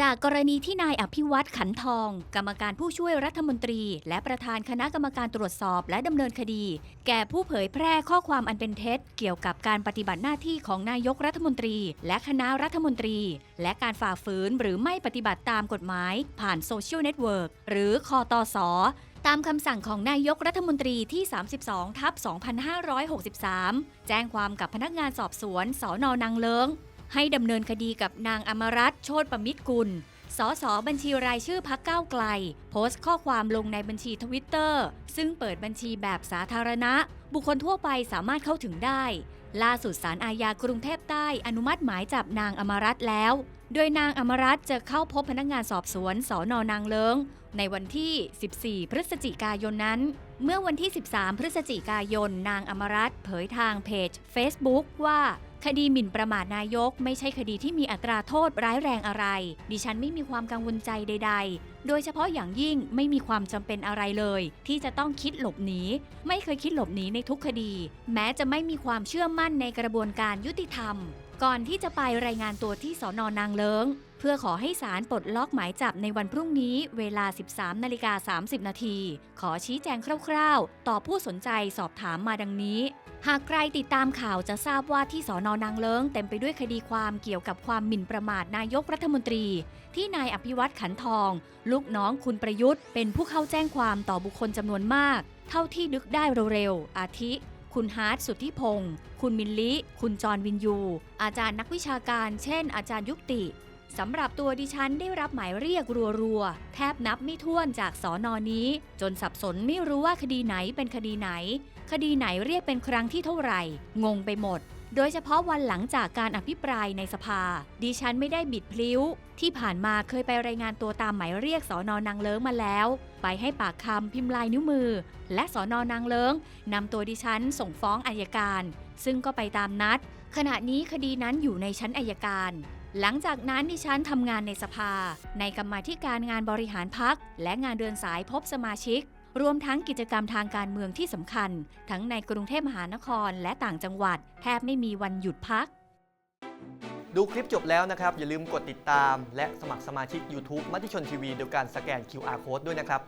จากกรณีที่นายอภิวัตขันทอง กรรมการผู้ช่วยรัฐมนตรี และประธานคณะกรรมการตรวจสอบและดำเนินคดี แก่ผู้เผยแพร่ข้อความอันเป็นเท็จ เกี่ยวกับการปฏิบัติหน้าที่ของนายกรัฐมนตรี และคณะรัฐมนตรี และการฝ่าฝืนหรือไม่ปฏิบัติตามกฎหมาย ผ่านโซเชียลเน็ตเวิร์กหรือคอตสอตามคำสั่งของนายกรัฐมนตรีที่ 32 ทับ 2563 แจ้งความกับพนักงานสอบสวนสอนอนางเลิง ให้ดำเนินคดีกับนางอมรัตน์โชตประมิตรกุล สสบัญชีรายชื่อพักก้าวไกล โพสต์ข้อความลงในบัญชีทวิตเตอร์ซึ่งเปิดบัญชีแบบสาธารณะ บุคคลทั่วไปสามารถเข้าถึงได้ ล่าสุดสารอาญากรุงเทพใต้อนุมัติหมายจับนางอมรัตน์แล้ว โดยนางอมรัตน์จะเข้าพบพนักงานสอบสวนสอนอนางเลิงในวันที่ 14 พฤศจิกายนนั้น เมื่อวันที่ 13 พฤศจิกายน นางอมรัตน์เผยทางเพจ Facebook ว่า คดีหมิ่นประมาทนายก ไม่ใช่คดีที่มีอัตราโทษร้ายแรงอะไร ดิฉันไม่มีความกังวลใจใด ๆ โดยเฉพาะอย่างยิ่งไม่มีความจำเป็นอะไรเลย ที่จะต้องคิดหลบหนี ไม่เคยคิดหลบหนีในทุกคดี แม้จะไม่มีความเชื่อมั่นในกระบวนการยุติธรรม ก่อนที่จะไปรายงานตัวที่สอนอนางเลิง เพื่อขอให้ศาลปลดล็อกหมายจับในวันพรุ่งนี้เวลา 13นาฬิกา30 นาที ขอชี้แจงคร่าวๆ ต่อผู้สนใจสอบถามมาดังนี้ หากใครติดตามข่าวจะทราบว่าที่สอนอนางเลิงเต็มไปด้วยคดีความเกี่ยวกับความหมิ่นประมาทนายกรัฐมนตรี ที่นายอภิวัตขันทอง ลูกน้องคุณประยุทธ์ เป็นผู้เข้าแจ้งความต่อบุคคลจำนวนมาก เท่าที่นึกได้เร็วๆอาทิ คุณฮาร์ดสุทธิพงศ์ คุณมินลิ คุณจอร์นวินยู อาจารย์นักวิชาการ เช่น อาจารย์ยุติ สำหรับตัวดิฉันได้รับหมายเรียกรัวๆ แทบนับไม่ถ้วนจากสอนอนี้ จนสับสนไม่รู้ว่าคดีไหนเป็นคดีไหน คดีไหนเรียกเป็นครั้งที่เท่าไหร่ งงไปหมด โดยเฉพาะวันหลังจากการอภิปรายในสภา ดิฉันไม่ได้บิดพลิ้ว ที่ผ่านมาเคยไปรายงานตัวตามหมายเรียกสอนอนางเลิ้งมาแล้ว ไปให้ปากคำพิมพ์ลายนิ้วมือ และสอนอนางเลิ้งนำตัวดิฉันส่งฟ้องอายการ ซึ่งก็ไปตามนัด ขณะนี้คดีนั้นอยู่ในชั้นอายการ หลังจากนั้นดิฉันทำงานในสภา ในกรรมาธิการงานบริหารพัก และงานเดินสายพบสมาชิก รวมทั้งกิจกรรมทางการเมืองที่สำคัญ ทั้งในกรุงเทพมหานครและต่างจังหวัด แทบไม่มีวันหยุดพัก ดูคลิปจบแล้วนะครับ อย่าลืมกดติดตาม และสมัครสมาชิก YouTube มติชนทีวีโดยการสแกน QR Code ด้วยนะครับ